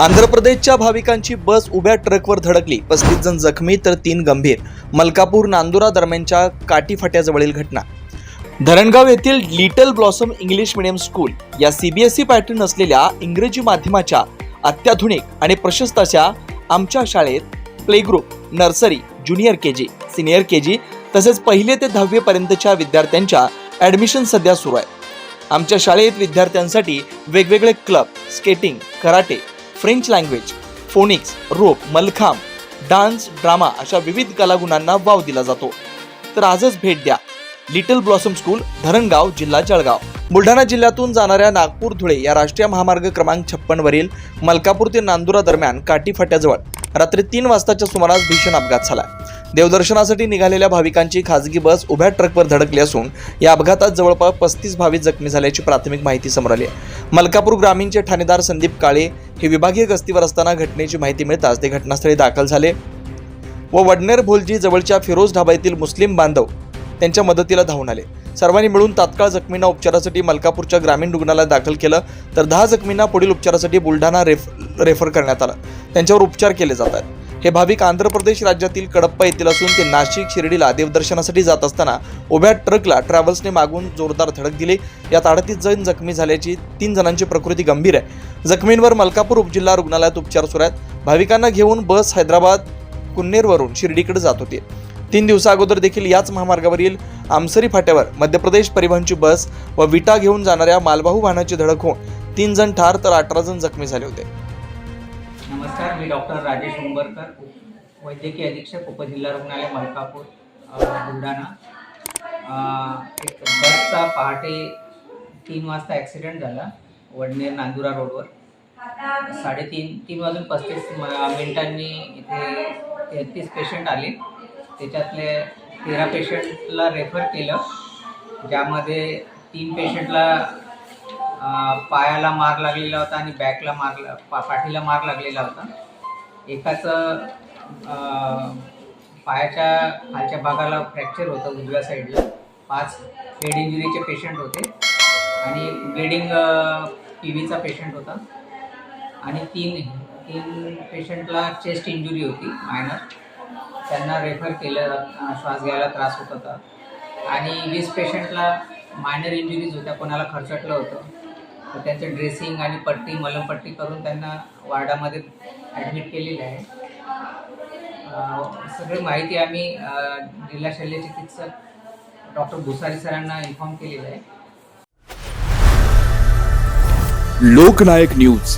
आंध्र प्रदेशच्या भाविकांची बस उभ्या ट्रकवर धडकली. पस्तीस जण जखमी तर तीन गंभीर. मलकापूर नांदुरा दरम्यानच्या काटीफाट्याजवळील घटना. धरणगाव येथील little blossom English medium school या सीबीएसई पॅटर्न असलेल्या इंग्रजी माध्यमाच्या अत्याधुनिक आणि प्रशस्त अशा आमच्या शाळेत play group nursery junior K G senior K G तसेच पहिले ते दहावीपर्यंतच्या विद्यार्थ्यांच्या ॲडमिशन सध्या सुरू आहे. आमच्या शाळेत विद्यार्थ्यांसाठी वेगवेगळे club skating karate French language phonics rope mallakhamb dance drama अशा विविध कलागुणांना वाव दिला जातो. तर आजच भेट द्या. लिटल ब्लॉसम स्कूल धरणगाव जिल्हा जळगाव. बुलढाणा जिल्ह्यातून जाणाऱ्या नागपूर धुळे या राष्ट्रीय महामार्ग क्रमांक छप्पन वरील मलकापूर ते नांदुरा दरम्यान काटी फाट्याजवळ रात्री तीन वाजताच्या सुमारास भीषण अपघात झाला. देवदर्शनासाठी निघालेल्या भाविकांची खासगी बस उभ्या ट्रकवर धडकली असून या अपघातात जवळपास पस्तीस भाविक जखमी झाल्याची प्राथमिक माहिती समोर आली आहे. मलकापूर ग्रामीणचे ठाणेदार संदीप काळे हे विभागीय गस्तीवर असताना घटनेची माहिती मिळताच ते घटनास्थळी दाखल झाले. व वडनेर भोलजी जवळच्या फिरोज ढाबा येथील मुस्लिम बांधव त्यांच्या मदतीला धावून आले. सर्वांनी मिळून तात्काळ जखमींना उपचारासाठी मलकापूरच्या ग्रामीण रुग्णालयात दाखल केलं तर दहा जखमींना पुढील उपचारासाठी बुलढाणा रेफ रेफर करण्यात आलं. त्यांच्यावर उपचार केले जात आहेत. हे भाविक आंध्र प्रदेश राज्यातील कडप्पा येथील असून ते नाशिक शिर्डीला देवदर्शनासाठी जात असताना उभ्या ट्रकला ट्रॅव्हल्सने मागून जोरदार धडक दिली. यात अडतीस जण जखमी झाल्याची तीन जणांची प्रकृती गंभीर आहे. जखमींवर मलकापूर उपजिल्हा रुग्णालयात उपचार सुरू आहेत. भाविकांना घेऊन बस हैदराबाद कुन्नेरवरून शिर्डीकडे जात होती. तीन दिवसा अगोदर देखील याच महामार्गावरील आमसरी फाट्यावर मध्य प्रदेश परिवहनची बस व विटा घेऊन जाणाऱ्या मालवाहू वाहनाची धडक होऊन तीन जण ठार तर अठरा जण जखमी झाले होते. नमस्कार मी डॉक्टर राजेश उंबरकर वैद्यकीय अधीक्षक उपजिल्हा रुग्णालय मलकापूर बुलढाणा. एक बसचा पहाटे तीन वाजता ॲक्सिडेंट झाला वडनेर नांदुरा रोडवर साडेतीन तीन वाजून पस्तीस मिनिटांनी इथे तेहतीस पेशंट आले. त्याच्यातले तेरा पेशंटला रेफर केलं ज्यामध्ये तीन पेशंटला पायाला मार लागलेला होता आणि बॅकला मार ला- पा पाठीला मार लागलेला होता. एकाचं पायाच्या खालच्या भागाला फ्रॅक्चर होतं उजव्या साईडला. पाच हेड इंजुरीचे पेशंट होते आणि ब्लिडिंग पी व्हीचा पेशंट होता. आणि तीन तीन पेशंटला चेस्ट इंजुरी होती मायनर. त्यांना रेफर केलं श्वास घ्यायला त्रास होत होता. आणि वीस पेशंटला मायनर इंजुरीज होत्या कोणाला खर्चटलं होतं. तर त्यांचं ड्रेसिंग आणि पट्टी मलमपट्टी करून त्यांना वार्डामध्ये ॲडमिट केलेले आहे. सगळी माहिती आम्ही जिल्हा शल्य चिकित्सक डॉक्टर भुसारी सरांना इन्फॉर्म केलेलं आहे. लोकनायक न्यूज.